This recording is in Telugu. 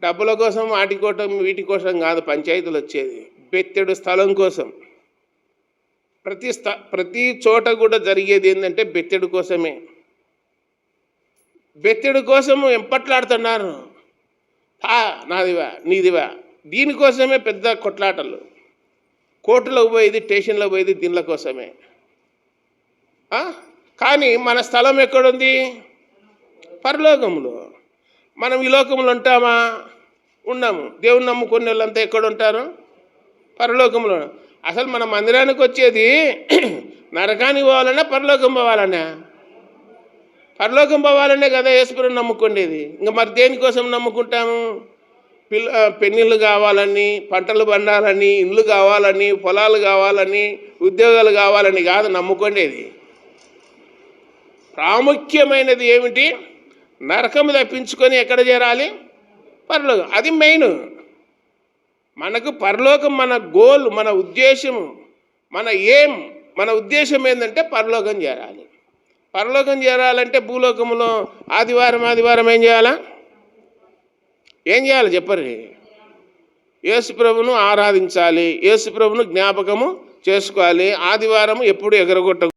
డబ్బుల కోసం వాటి కోసం వీటి కోసం కాదు పంచాయతీలు వచ్చేది. బెత్తెడు స్థలం కోసం. ప్రతి స్థ ప్రతి చోట కూడా జరిగేది ఏంటంటే బెత్తెడు కోసమే. బెత్తెడు కోసం ఎంపట్లాడుతున్నారు. ఆ, నాదివా నీదివా. దీనికోసమే పెద్ద కొట్లాటలు. కోర్టులకు పోయేది స్టేషన్లో పోయేది దీనిల కోసమే. కానీ మన స్థలం ఎక్కడుంది? పరలోకంలో. మనం ఈ లోకంలో ఉంటామా? ఉన్నాము. దేవుని నమ్ముకునే వాళ్ళంతా ఎక్కడ ఉంటారు? పరలోకంలో అసలు మన మందిరానికి వచ్చేది నరకానికి పోవాలన్నా పరలోకం పోవాలన్నా? పరలోకం పోవాలనే కదా ఈశ్వరుని నమ్ముకునేది. ఇంకా మరి దేనికోసం నమ్ముకుంటాము? పిల్ల పెన్నిళ్ళు కావాలని పంటలు పండాలని ఇల్లు కావాలని పొలాలు కావాలని ఉద్యోగాలు కావాలని కాదు నమ్ముకునేది. ప్రాముఖ్యమైనది ఏమిటి? నరకము తప్పించుకొని ఎక్కడ చేరాలి? పరలోకం. అది మెయిన్. మనకు పరలోకం మన గోల్ మన ఉద్దేశము మన ఏం మన ఉద్దేశం ఏంటంటే పరలోకం చేరాలి. పరలోకం చేరాలంటే భూలోకంలో ఆదివారం ఆదివారం ఏం చేయాలా? ఏం చేయాలి చెప్పరు. యేసుప్రభును ఆరాధించాలి. యేసుప్రభును జ్ఞాపకము చేసుకోవాలి. ఆదివారం ఎప్పుడు ఎగరగొట్ట